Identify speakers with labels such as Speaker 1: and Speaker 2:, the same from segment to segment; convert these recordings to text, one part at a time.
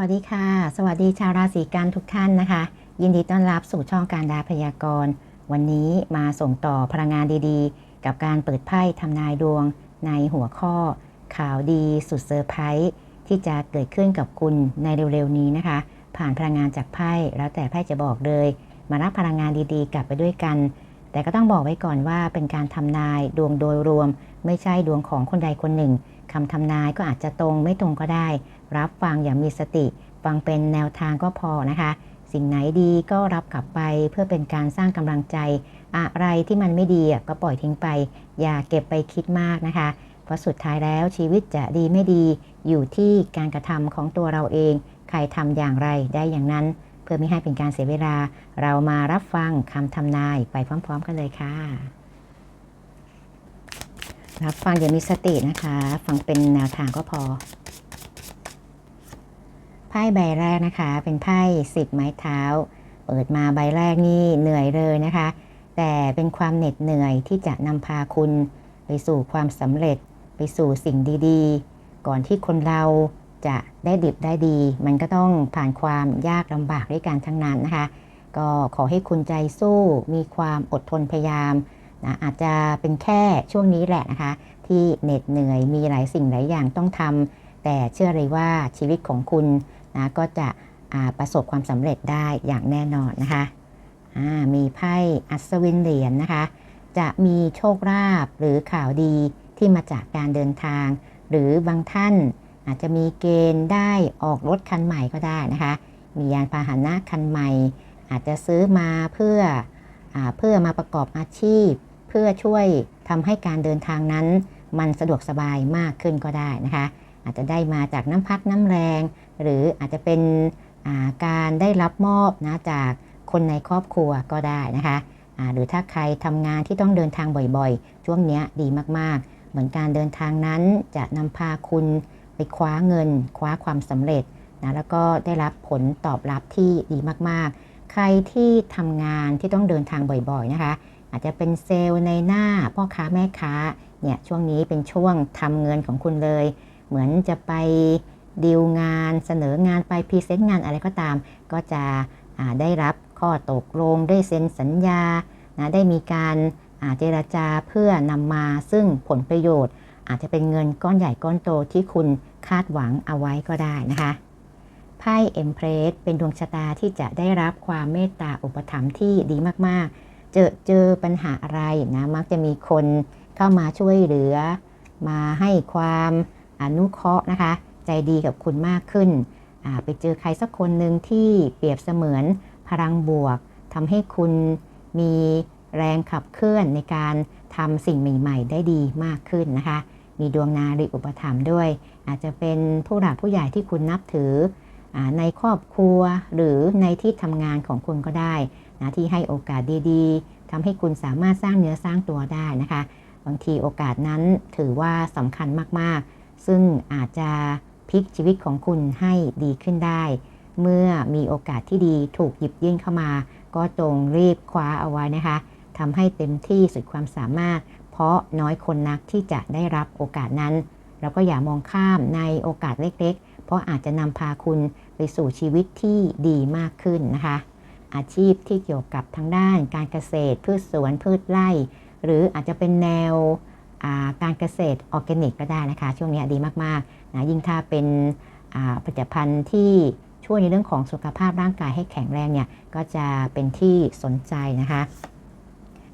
Speaker 1: วัสดีค่ะ สวัสดีชาวราศีกันทุกท่านนะคะ ยินดีต้อนรับสู่ช่องการดาพยากรณ์ วันนี้มาส่งต่อพลังงานดีๆ กับการเปิดไพ่ทำนายดวง ในหัวข้อ ข่าวดีสุดเซอร์ไพรส์ที่จะเกิดขึ้นกับคุณในเร็วๆนี้นะคะ ผ่านพลังงานจากไพ่แล้วแต่ไพ่จะบอกเลย มารับพลังงานดีๆ กลับไปด้วยกัน แต่ก็ต้องบอกไว้ก่อนว่าเป็นการทำนายดวงโดยรวม ไม่ใช่ดวงของคนใดคนหนึ่ง คำทำนายก็อาจจะตรงไม่ตรงก็ได้ รับฟังอย่างมีสติ ฟังเป็นแนวทางก็พอนะคะ สิ่งไหนดีก็รับกลับไปเพื่อเป็นการสร้างกำลังใจ อะไรที่มันไม่ดีก็ปล่อยทิ้งไป อย่าเก็บไปคิดมากนะคะ เพราะสุดท้ายแล้วชีวิตจะดีไม่ดี อยู่ที่การกระทำของตัวเราเอง ใครทำอย่างไรได้อย่างนั้น เพื่อไม่ให้เป็นการเสียเวลา เรามารับฟังคำทำนายไปพร้อม ๆ กันเลยค่ะ รับฟังอย่ามีสตินะคะ ฟังเป็นแนวทางก็พอ ไพ่ใบแรกนะคะ เป็นไพ่สิบไม้เท้า เปิดมาใบแรกนี่เหนื่อยเลยนะคะ แต่เป็นความเหน็ดเหนื่อยที่จะนำพาคุณไปสู่ความสำเร็จ ไปสู่สิ่งดีๆ ก่อนที่คนเราจะได้ดิบได้ดี มันก็ต้องผ่านความยากลำบากด้วยกันทั้งนั้นนะคะ ก็ขอให้คุณใจสู้มีความอดทนพยายาม นะอาจจะเป็นแค่ช่วงนี้แหละนะคะ ที่เหน็ดเหนื่อยมีหลายสิ่งหลายอย่างต้องทำแต่เชื่อเลยว่าชีวิตของคุณนะก็จะประสบความสำเร็จได้อย่างแน่นอนนะคะมีไพ่อัศวินเหรียญนนะคะ จะมีโชคลาภหรือข่าวดีที่มาจากการเดินทาง หรือบางท่านอาจจะมีเกณฑ์ได้ออกรถคันใหม่ก็ได้นะคะ มียานพาหนะคันใหม่ อาจจะซื้อมาเพื่ออเพื่อมาประกอบอาชีพ เพื่อช่วยทำให้การเดินทางนั้น มันสะดวกสบายมากขึ้นก็ได้นะคะ อาจจะได้มาจากน้ำพักน้ำแรง หรืออาจจะเป็นการได้รับมอบนะจากคนในครอบครัวก็ได้นะคะหรือถ้าใครทำงานที่ต้องเดินทางบ่อยๆ ช่วงนี้ดีมากๆ เหมือนการเดินทางนั้นจะนำพาคุณไปคว้าเงิน คว้าความสำเร็จนะแล้วก็ได้รับผลตอบรับที่ดีมากๆ ใครที่ทำงานที่ต้องเดินทางบ่อยๆนะคะ อาจจะเป็นเซลล์ในหน้าพ่อค้าแม่ค้าเนี่ยช่วงนี้เป็นช่วงทำเงินของคุณเลย เหมือนจะไปดีลงานเสนองานไปพรีเซนต์งานอะไรก็ตาม ก็จะได้รับข้อตกลงได้เซ็นสัญญานะได้มีการเจราจาเพื่อนำมาซึ่งผลประโยชน์ อาจจะเป็นเงินก้อนใหญ่ก้อนโตที่คุณคาดหวังเอาไว้ก็ได้นะคะไพ่เอ็มเพรสเป็นดวงชะตาที่จะได้รับความเมตตาอุปถัมภ์ที่ดีมากๆ เจอเจอปัญหาอะไรนะมักจะมีคนเข้ามาช่วยเหลือ มาให้ความอนุเคราะห์นะคะ ใจดีกับคุณมากขึ้น ไปเจอใครสักคนหนึ่งที่เปรียบเสมือนพลังบวกทำให้คุณมีแรงขับเคลื่อนในการทำสิ่งใหม่ ๆ ได้ดีมากขึ้นนะคะ มีดวงนารีอุปถัมภ์ด้วย อาจจะเป็นผู้หลักผู้ใหญ่ที่คุณนับถืออในครอบครัวหรือในที่ทำงานของคุณก็ได้ นะที่ให้โอกาสดีๆทำให้คุณสามารถสร้างเนื้อสร้างตัวได้นะคะ บางทีโอกาสนั้นถือว่าสำคัญมากๆ ซึ่งอาจจะพลิกชีวิตของคุณให้ดีขึ้นได้ เมื่อมีโอกาสที่ดีถูกหยิบยื่นเข้ามา ก็จงรีบคว้าเอาไว้นะคะทำให้เต็มที่สุดความสามารถ เพราะน้อยคนนักที่จะได้รับโอกาสนั้น เราก็อย่ามองข้ามในโอกาสเล็ก ๆ เพราะอาจจะนำพาคุณไปสู่ชีวิตที่ดีมากขึ้นนะคะ อาชีพที่เกี่ยวกับทางด้านการเกษตร พืชสวนพืชไร่ หรืออาจจะเป็นแนวการเกษตรออร์แกนิกก็ได้นะคะ ช่วงนี้ดีมากๆนะยิ่งถ้าเป็นผลิตภัณฑ์ที่ช่วยในเรื่องของสุขภาพร่างกายให้แข็งแรงเนี่ยก็จะเป็นที่สนใจนะคะ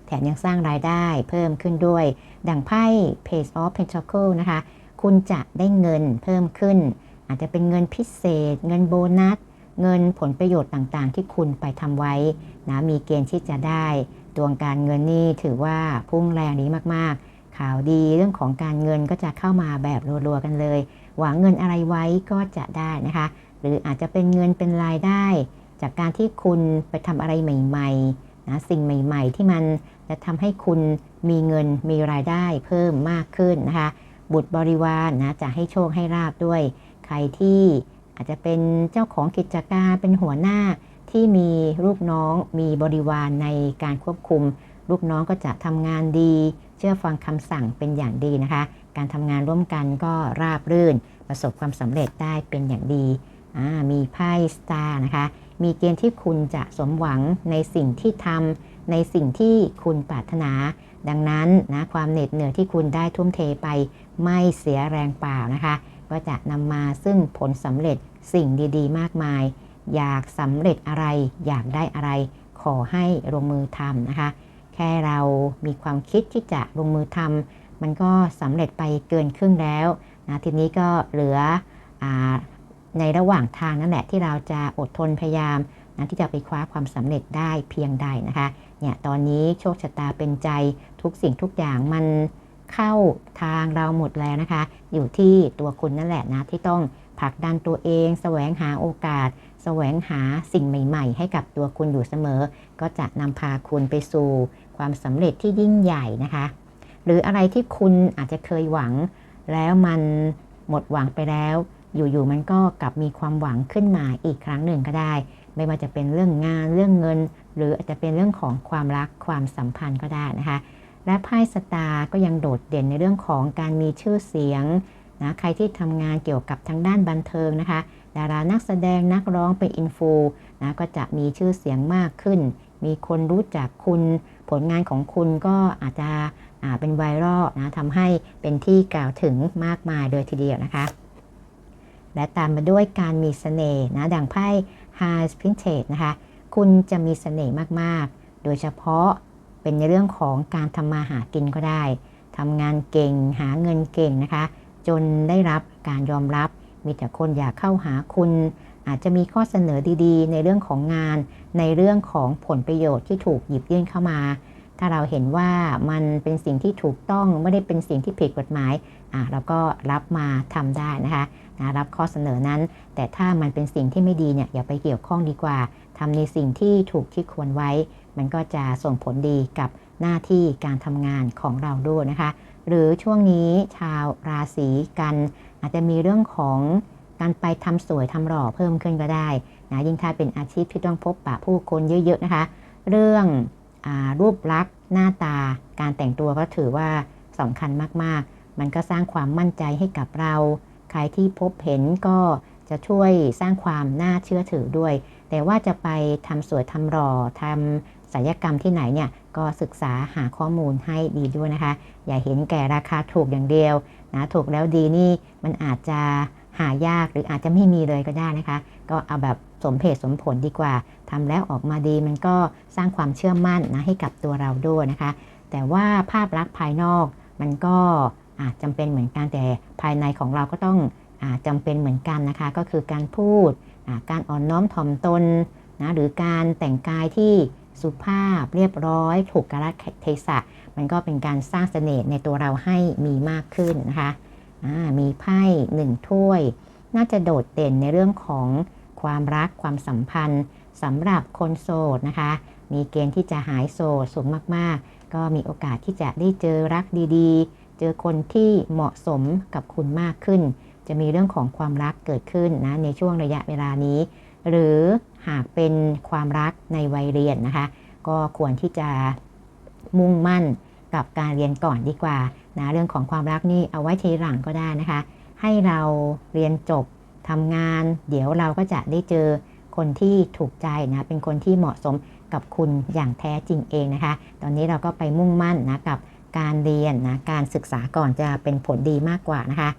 Speaker 1: แถมยังสร้างรายได้เพิ่มขึ้นด้วย ดังไพ่ Page of Pentacle นะคะ คุณจะได้เงินเพิ่มขึ้น อาจจะเป็นเงินพิเศษ เงินโบนัส เงินผลประโยชน์ต่างๆ ที่คุณไปทำไว้นะมีเกณฑ์ที่จะได้ดวงการเงินนี่ถือว่าพุ่งแรงนี้มากๆ ข่าวดีเรื่องของการเงินก็จะเข้ามาแบบรัวๆกันเลย หวังเงินอะไรไว้ก็จะได้นะคะ หรืออาจจะเป็นเงินเป็นรายได้ จากการที่คุณไปทำอะไรใหม่ๆนะสิ่งใหม่ๆ ที่มันจะทำให้คุณมีเงินมีรายได้เพิ่มมากขึ้นนะคะ บุตรบริวารนนะจะให้โชคให้ราบด้วย ใครที่ อาจจะเป็นเจ้าของกิจการเป็นหัวหน้าที่มีลูกน้องมีบริวารในการควบคุม ลูกน้องก็จะทำงานดี เชื่อฟังคำสั่งเป็นอย่างดีนะคะ การทำงานร่วมกันก็ราบรื่น ประสบความสำเร็จได้เป็นอย่างดี มีไพ่สตาร์นะคะ มีเกณฑ์ที่คุณจะสมหวังในสิ่งที่ทำในสิ่งที่คุณปรารถนา ดังนั้นนะความเหน็ดเหนื่อยที่คุณได้ทุ่มเทไปไม่เสียแรงเปล่านะคะ ก็จะนำมาซึ่งผลสำเร็จสิ่งดีๆ มากมาย อยากสำเร็จอะไร อยากได้อะไร ขอให้ลงมือทำนะคะ แค่เรามีความคิดที่จะลงมือทำมันก็สำเร็จไปเกินครึ่งแล้วนะทีนี้ก็เหลืออในระหว่างทางนั่นแหละที่เราจะอดทนพยายามนะที่จะไปคว้าความสำเร็จได้เพียงใดนะคะเนี่ยตอนนี้โชคชะตาเป็นใจทุกสิ่งทุกอย่างมัน เข้าทางเราหมดแล้วนะคะ อยู่ที่ตัวคุณนั่นแหละนะที่ต้องผลักดันตัวเองแสวงหาโอกาส แสวงหาสิ่งใหม่ ๆ ให้กับตัวคุณอยู่เสมอ ก็จะนำพาคุณไปสู่ ความสำเร็จที่ยิ่งใหญ่นะคะ หรืออะไรที่คุณอาจจะเคยหวัง แล้วมันหมดหวังไปแล้ว อยู่ๆมันก็กลับมีความหวังขึ้นมาอีกครั้งหนึ่งก็ได้ ไม่ว่าจะเป็นเรื่องงานเรื่องเงิน หรืออาจจะเป็นเรื่องของความรักความสัมพันธ์ก็ได้นะคะ และไพ่สตาร์ก็ยังโดดเด่นในเรื่องของการมีชื่อเสียงนะใครที่ทำงานเกี่ยวกับทางด้านบันเทิงนะคะ ดารานักแสดงนักร้องเป็นอินฟูนะก็จะมีชื่อเสียงมากขึ้น มีคนรู้จักคุณ ผลงานของคุณก็อาจจะเป็นไวรัลนะทำให้เป็นที่กล่าวถึงมากมายโดยทีเดียวนะคะ และตามมาด้วยการมีเสน่ห์นะดังไพ่ High Princess นะคะ คุณจะมีเสน่ห์มาก ๆ โดยเฉพาะ เป็นในเรื่องของการทำมาหากินก็ได้ทำงานเก่งหาเงินเก่งนะคะ จนได้รับการยอมรับ มีแต่คนอยากเข้าหาคุณ อาจจะมีข้อเสนอดีๆ ในเรื่องของงาน ในเรื่องของผลประโยชน์ที่ถูกหยิบยื่นเข้ามา ถ้าเราเห็นว่ามันเป็นสิ่งที่ถูกต้องไม่ได้เป็นสิ่งที่ผิดกฎหมาย เราก็รับมาทำได้นะคะนะรับข้อเสนอนั้น แต่ถ้ามันเป็นสิ่งที่ไม่ดีเนี่ยอย่าไปเกี่ยวข้องดีกว่าทำในสิ่งที่ถูกที่ควรไว้ มันก็จะส่งผลดีกับหน้าที่การทำงานของเราด้วยนะคะ หรือช่วงนี้ชาวราศีกัน อาจจะมีเรื่องของการไปทำสวยทำหล่อเพิ่มขึ้นก็ได้นะยิ่งถ้าเป็นอาชีพที่ต้องพบปะผู้คนเยอะๆนะคะ เรื่องอรูปลักษณ์หน้าตาการแต่งตัวก็ถือว่าสำคัญมากๆ มันก็สร้างความมั่นใจให้กับเรา ใครที่พบเห็นก็จะช่วยสร้างความน่าเชื่อถือด้วย แต่ว่าจะไปทำสวยทำหล่อทำศัลยกรรมที่ไหนเนี่ยก็ศึกษาหาข้อมูลให้ดีด้วยนะคะ อย่าเห็นแก่ราคาถูกอย่างเดียวนะถูกแล้วดีนี่มันอาจจะหายากหรืออาจจะไม่มีเลยก็ได้นะคะ ก็เอาแบบสมเหตุสมผลดีกว่าทำแล้วออกมาดีมันก็สร้างความเชื่อมั่นนะให้กับตัวเราด้วยนะคะ แต่ว่าภาพลักษณ์ภายนอกมันก็ อาจจำเป็นเหมือนกันแต่ภายในของเราก็ต้องอาจำเป็นเหมือนกันนะคะ ก็คือการพูดาการอ่อนน้อมถ่อมตนนะหรือการแต่งกายที่สุภาพเรียบร้อย ถูกกาลเทศะ มันก็เป็นการสร้างเสน่ห์ในตัวเราให้มีมากขึ้นนะคะมีไพ่หนึ่งถ้วย น่าจะโดดเด่นในเรื่องของความรักความสัมพันธ์สำหรับคนโสดนะคะ มีเกณฑ์ที่จะหายโสดสูงมาก ๆ ก็มีโอกาสที่จะได้เจอรักดี ๆ เจอคนที่เหมาะสมกับคุณมากขึ้น จะมีเรื่องของความรักเกิดขึ้นนะในช่วงระยะเวลานี้ หรือหากเป็นความรักในวัยเรียนนะคะ ก็ควรที่จะมุ่งมั่นกับการเรียนก่อนดีกว่านะเรื่องของความรักนี่เอาไว้ทีหลังก็ได้นะคะ ให้เราเรียนจบทำงาน เดี๋ยวเราก็จะได้เจอคนที่ถูกใจนะเป็นคนที่เหมาะสมกับคุณอย่างแท้จริงเองนะคะ ตอนนี้เราก็ไปมุ่งมั่นนะกับ การเรียนนะการศึกษาก่อนจะเป็นผลดีมากกว่านะคะ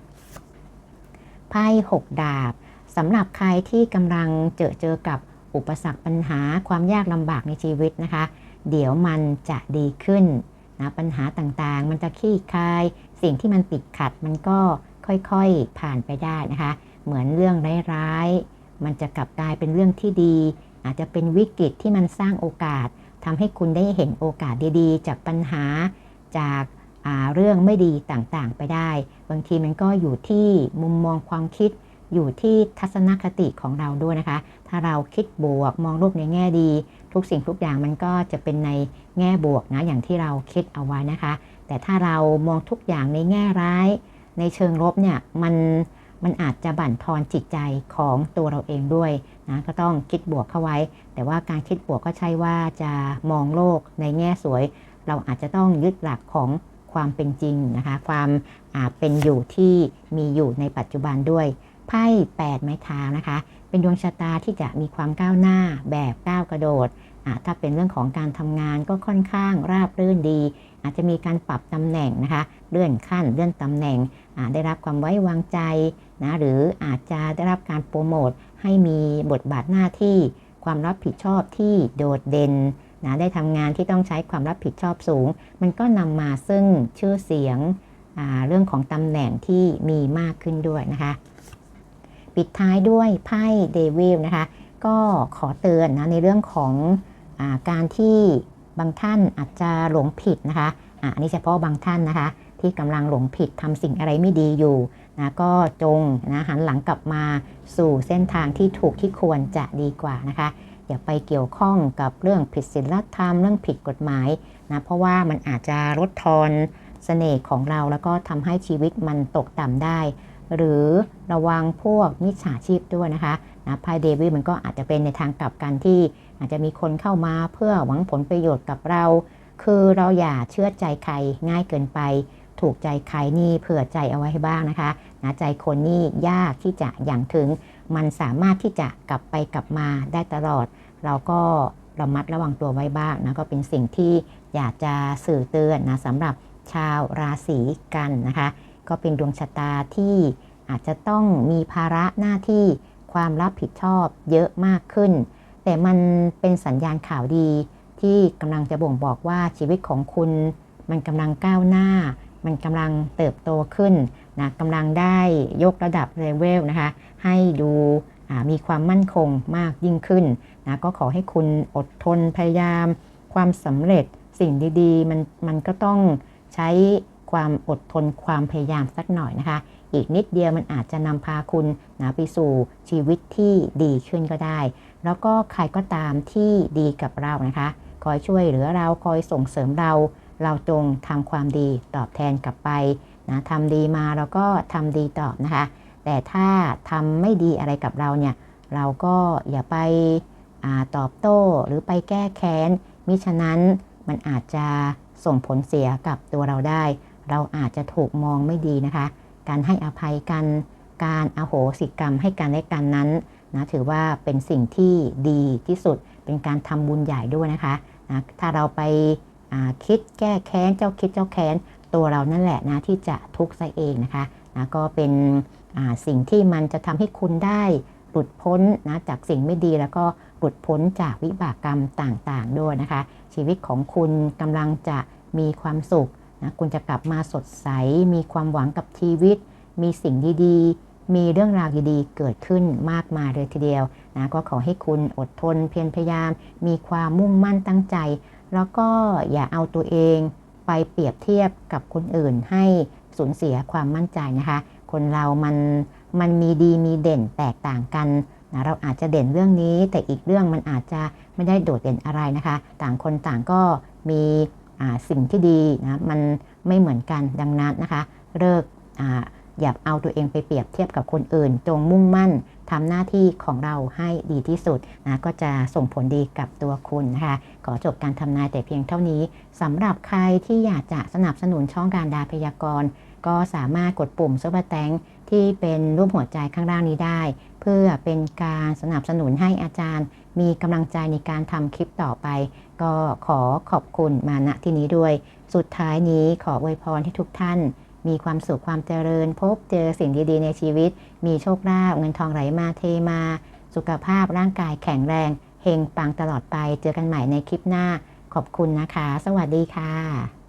Speaker 1: ไพ่หกดาบสำหรับใครที่กำลังเจอเจอกับอุปสรรคปัญหาความยากลำบากในชีวิตนะคะ เดี๋ยวมันจะดีขึ้นนะปัญหาต่างๆ มันจะคลี่คลาย สิ่งที่มันติดขัดมันก็ค่อยๆผ่านไปได้นะคะ เหมือนเรื่องร้ายๆมันจะกลับกลายเป็นเรื่องที่ดี อาจจะเป็นวิกฤตที่มันสร้างโอกาสทำให้คุณได้เห็นโอกาสดีๆ จากปัญหา จากเรื่องไม่ดีต่างๆไปได้ บางทีมันก็อยู่ที่มุมมองความคิด อยู่ที่ทัศนคติของเราด้วยนะคะ ถ้าเราคิดบวกมองโลกในแง่ดี ทุกสิ่งทุกอย่างมันก็จะเป็นในแง่บวกนะอย่างที่เราคิดเอาไว้นะคะ แต่ถ้าเรามองทุกอย่างในแง่ร้าย ในเชิงลบเนี่ยมันมันอาจจะบั่นทอนจิตใจของตัวเราเองด้วยนะก็ต้องคิดบวกเข้าไว้ แต่ว่าการคิดบวกก็ใช่ว่าจะมองโลกในแง่สวย เราอาจจะต้องยึดหลักของความเป็นจริงนะคะ ความเป็นอยู่ที่มีอยู่ในปัจจุบันด้วย ไพ่8ไม้เท้านะคะ เป็นดวงชะตาที่จะมีความก้าวหน้าแบบก้าวกระโดด ถ้าเป็นเรื่องของการทำงานก็ค่อนข้างราบรื่นดี อาจจะมีการปรับตำแหน่งนะคะ เลื่อนขั้น เลื่อนตำแหน่ง ได้รับความไว้วางใจนะ หรืออาจจะได้รับการโปรโมทให้มีบทบาทหน้าที่ ความรับผิดชอบที่โดดเด่น นะได้ทำงานที่ต้องใช้ความรับผิดชอบสูง มันก็นำมาซึ่งชื่อเสียงเรื่องของตำแหน่งที่มีมากขึ้นด้วยนะคะ ปิดท้ายด้วยไพ่เดวิลนะคะ ก็ขอเตือนนะในเรื่องของอาการที่บางท่านอาจจะหลงผิดนะคะอะอันนี้เฉพาะบางท่านนะคะ ที่กำลังหลงผิดทำสิ่งอะไรไม่ดีอยู่นะก็จงนะหันหลังกลับมาสู่เส้นทางที่ถูกที่ควรจะดีกว่านะคะ อย่าไปเกี่ยวข้องกับเรื่องผิดศีลธรรม เรื่องผิดกฎหมายนะเพราะว่ามันอาจจะลดทอนเสน่ห์ของเราแล้วก็ทำให้ชีวิตมันตกต่ำได้ หรือระวังพวกมิจฉาชีพด้วยนะคะนะไพ่เดวิดมันก็อาจจะเป็นในทางกลับกันที่ อาจจะมีคนเข้ามาเพื่อหวังผลประโยชน์กับเรา คือเราอย่าเชื่อใจใครง่ายเกินไป ถูกใจใครนี่เผื่อใจเอาไว้ให้บ้างนะคะนะใจคนนี่ยากที่จะอย่างถึง มันสามารถที่จะกลับไปกลับมาได้ตลอด เราก็ระมัดระวังตัวไว้บ้างนะก็เป็นสิ่งที่อยากจะสื่อเตือนนะสำหรับชาวราศีกันนะคะ ก็เป็นดวงชะตาที่อาจจะต้องมีภาระหน้าที่ความรับผิดชอบเยอะมากขึ้น แต่มันเป็นสัญญาณข่าวดี ที่กำลังจะบ่งบอกว่าชีวิตของคุณ มันกำลังก้าวหน้า มันกำลังเติบโตขึ้น นะกำลังได้ยกระดับเลเวลนะคะ ให้ดูมีความมั่นคงมากยิ่งขึ้นนะก็ขอให้คุณอดทนพยายาม ความสำเร็จสิ่งดีๆ มันมันก็ต้องใช้ความอดทนความพยายามสักหน่อยนะคะ อีกนิดเดียวมันอาจจะนำพาคุณนะไปสู่ชีวิตที่ดีขึ้นก็ได้ แล้วก็ใครก็ตามที่ดีกับเรานะคะคอยช่วยเหลือเราคอยส่งเสริมเรา เราจงทำความดีตอบแทนกลับไป นะทำดีมาเราก็ทำดีตอบนะคะ แต่ถ้าทำไม่ดีอะไรกับเราเนี่ย เราก็อย่าไปอตอบโต้หรือไปแก้แค้น มิฉะนั้นมันอาจจะส่งผลเสียกับตัวเราได้ เราอาจจะถูกมองไม่ดีนะคะ การให้อภัยกัน การอโหสิกรรมให้กันและกันนั้นนะถือว่าเป็นสิ่งที่ดีที่สุด เป็นการทำบุญใหญ่ด้วยนะคะนะถ้าเราไปคิดแก้แค้นเจ้าคิดเจ้าแค้น ตัวเรานั่นแหละนะที่จะทุกข์ซะเองนะคะนะก็เป็นสิ่งที่มันจะทำให้คุณได้หลุดพ้นนะจากสิ่งไม่ดีแล้วก็หลุดพ้นจากวิบากกรรมต่างๆ ด้วยนะคะ ชีวิตของคุณกำลังจะมีความสุขนะคุณจะกลับมาสดใส มีความหวังกับชีวิต มีสิ่งดีๆ มีเรื่องราวดีๆ เกิดขึ้นมากมายเลยทีเดียวนะก็ขอให้คุณอดทนเพียรพยายาม มีความมุ่งมั่นตั้งใจ แล้วก็อย่าเอาตัวเอง ไปเปรียบเทียบกับคนอื่นให้สูญเสียความมั่นใจนะคะ คนเรามันมันมีดีมีเด่นแตกต่างกันนะเราอาจจะเด่นเรื่องนี้ แต่อีกเรื่องมันอาจจะไม่ได้โดดเด่นอะไรนะคะ ต่างคนต่างก็มีสิ่งที่ดีนะมันไม่เหมือนกันดังนั้นนะคะ เลิกอา อย่าเอาตัวเองไปเปรียบเทียบกับคนอื่น จงมุ่งมั่นทำหน้าที่ของเราให้ดีที่สุดนะก็จะส่งผลดีกับตัวคุณนะคะขอจบการทำนายแต่เพียงเท่านี้สำหรับใครที่อยากจะสนับสนุนช่องการดาพยากรณ์ก็สามารถกดปุ่มซุปเปอร์แตงที่เป็นรูปหัวใจข้างล่างนี้ได้ เพื่อเป็นการสนับสนุนให้อาจารย์ มีกำลังใจในการทำคลิปต่อไป ก็ขอขอบคุณมาณที่นี้ด้วย สุดท้ายนี้ขออวยพรให้ทุกท่าน มีความสุขความเจริญ พบเจอสิ่งดีๆ ในชีวิต มีโชคลาภเงินทองไหลมาเทมา สุขภาพร่างกายแข็งแรงเฮงปังตลอดไปเจอกันใหม่ในคลิปหน้า ขอบคุณนะคะ สวัสดีค่ะ